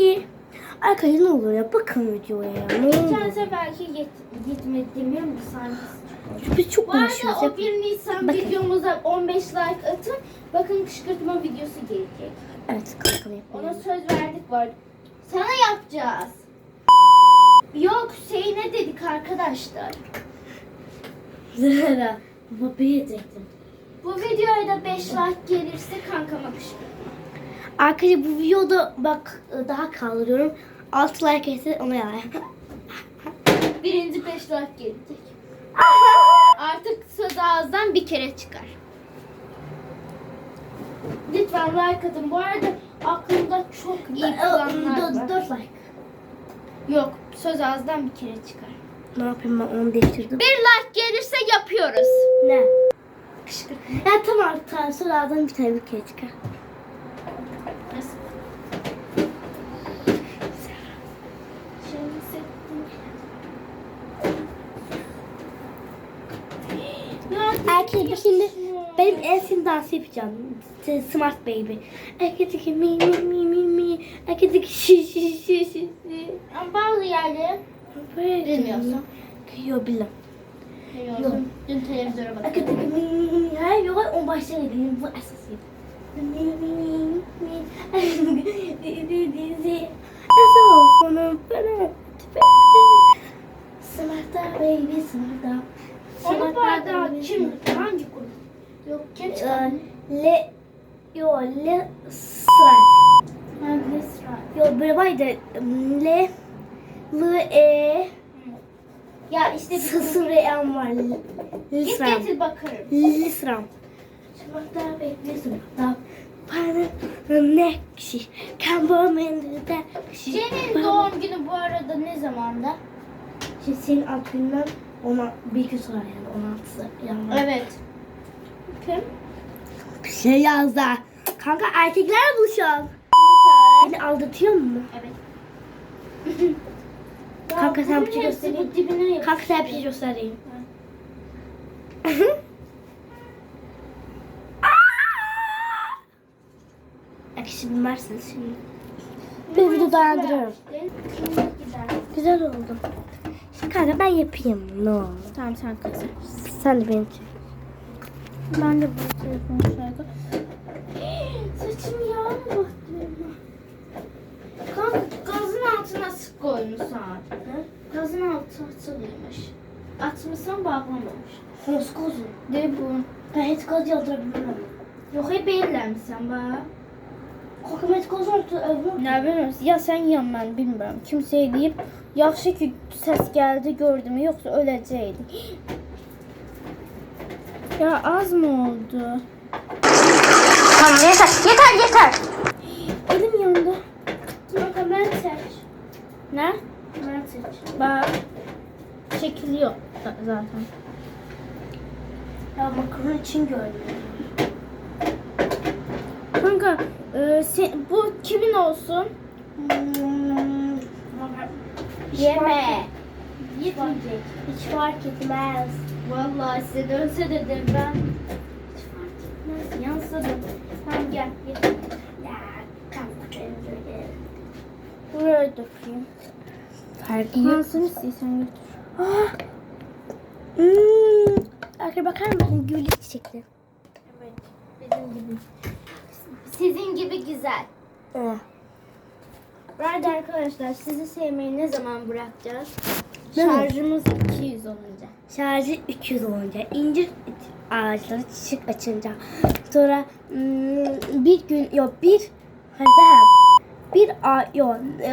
ki. Arkadaşlar ne olur ya bakın videoya ya. Ne Geçen olur. seferki git, gitmedi demiyorum bir sahnesi. Biz çok Bu arada konuşuyoruz. o Hep- 1 Nisan Bakın. videomuza 15 like atın. Bakın kışkırtma videosu gelecek. Evet kanka Ona yapalım. söz verdik var. Sana yapacağız. Yok Hüseyin'e dedik arkadaşlar. Zehra. Babayı yiyecektim. Bu videoya da 5 like gelirse kankama kışkırtma. Arkadaşlar bu videoda bak daha kaldırıyorum. 6 like etse ona yalan. Birinci 5 like gelecek. Artık söz ağızdan bir kere çıkar. Lütfen like atın. Bu arada aklımda çok iyi planlar var. 4 like. Yok söz ağızdan bir kere çıkar. Ne yapayım ben onu değiştirdim. Bir like gelirse yapıyoruz. Ne? Kışkırt. Ya tamam tamam sonra ağzından bir tane bir kere çıkar. Nasıl? Şimdi hissettim. Ya, Erkek şimdi benim en sevdiğim dansı yapacağım. Smart Baby. Erkek mi mi mi mi mi. Erkek şi şi şi şi. Ama bazı yerleri Bilmiyorsun. Yok bilmem. biliyorsun. Dün televizyona Erkek bakıyordum. mi mi mi. Hayır yok o başta değil. Bu esası. Mi mi mi mi. Dizi. Eso bunu bana. Smart Baby Smart. Onu bardağı kim? Hangi grup? Yok kim çıkardı? Ee, Le Yo Le Sıra. Hangi sıra? Yo böyle var ya Le L E Ya işte bir S S R M var. Git getir bakarım. Lisram. Şumakta bekliyorsun. Da bana ne kişi. Da kişi. Cenin doğum günü bu arada ne zamanda? Şimdi senin günden ona bir gün sonra yani 16'sı. Yani Evet. Kim? Bir şey yazdı. Kanka erkekler buluşalım. Beni aldatıyor mu? Evet. Kanka sen bir şey göstereyim. Kanka sen bir şey göstereyim. Akışı bilmezsiniz şimdi. Bir video dayandırıyorum. Güzel oldu. Kanka ben yapayım. Olur. Tamam sen kazan. Sen de beni çek. Ben de bu telefonu şarkı. Saçım yağ mı baktı Kanka gazın altına sık koymuşsun. Gazın altı atılıymış. Atmışsan bağlamamış. Koskozu. De bu. Ben hiç gaz yaldırabilirim. Yok hep eğlenmişsen bana. Hiç gaz yaldırabilirim. Ne bilmiyorum. Ya sen ya ben bilmiyorum. Kimseye deyip yaxşı ki ses geldi gördüm yoksa öləcəkdik. Ya az mı oldu? Tamam yeter. Yeter yeter. Elim yandı. Kanka ben seç. Ne? Ben seç. Bak. Çekiliyor za- zaten. Ya makaron için gördüm. Kanka e, sen, bu kimin olsun? Hmm, Yeme. Yetmeyecek. Hiç fark etmez. Vallahi size dönse dedim ben. Hiç fark etmez. Yansa da. Tamam gel. gel. Buraya dökeyim. Fark yok. Yansın istiyorsan götür. Ah. Hmm. Arkaya bakar mısın? Gülük çiçekli. Evet. Bizim gibi. Sizin gibi güzel. Evet. Nerede arkadaşlar sizi sevmeyi ne zaman bırakacağız? Değil mi? Şarjımız 200 olunca. Şarjı 200 olunca, incir ağaçları çiçek açınca, sonra hmm, bir gün yok bir hatta bir ay yok e,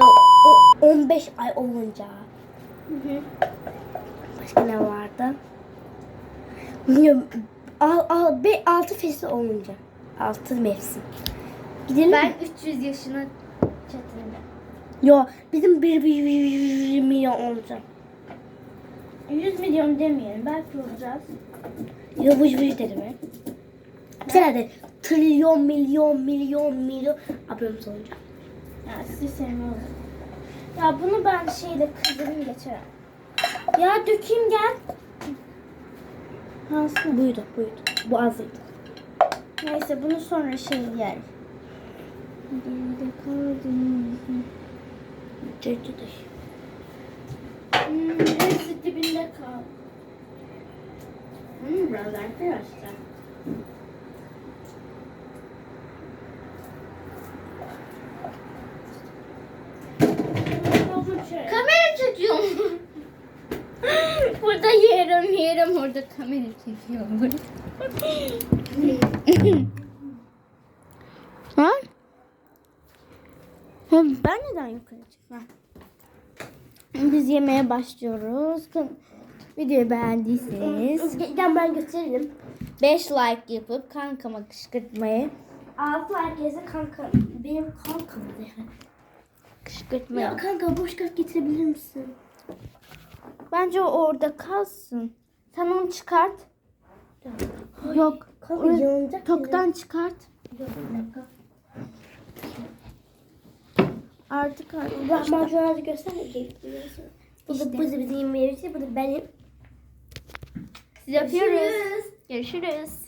o- 15 ay olunca başka ne vardı? Bilmiyorum. Al, al, be, 6 fesi olunca. 6 mevsim. Gidelim Ben mi? 300 yaşına çatında. Yok bizim 1, 1 milyon olacak. 100 milyon demeyelim belki olacağız. Ya vıç vıç dedim ya. Bir tane de trilyon milyon milyon milyon ablamız olacak. Sizi sevme olur. Ya bunu ben şeyde kızdırım geçerim. Ya dökeyim gel. Nasıl? Buydu buydu. Bu azıydı. Neyse bunu sonra şey yer. Geride kaldım. Dökülür. Hmm, hepsi dibinde kaldı. Hmm, biraz arkadaşlar. Kamera çekiyorum. Burada yerim yerim orada kamera çekiyorum. Ha? Ha, Ben neden yukarı çıkmam? Biz yemeğe başlıyoruz. Videoyu beğendiyseniz Gel ben gösteririm. 5 like yapıp kankama kışkırtmayı Altı herkese kanka. Benim kankam yani. kışkırtmayı. Ya kanka boş kart getirebilir misin? Bence o orada kalsın. Sen onu çıkart. Yok. Yanacak. Toktan çıkart. Artık macunları göster. Bu da, bu da bizim yemeğimiz. Bu da benim. Yapıyoruz. Görüşürüz.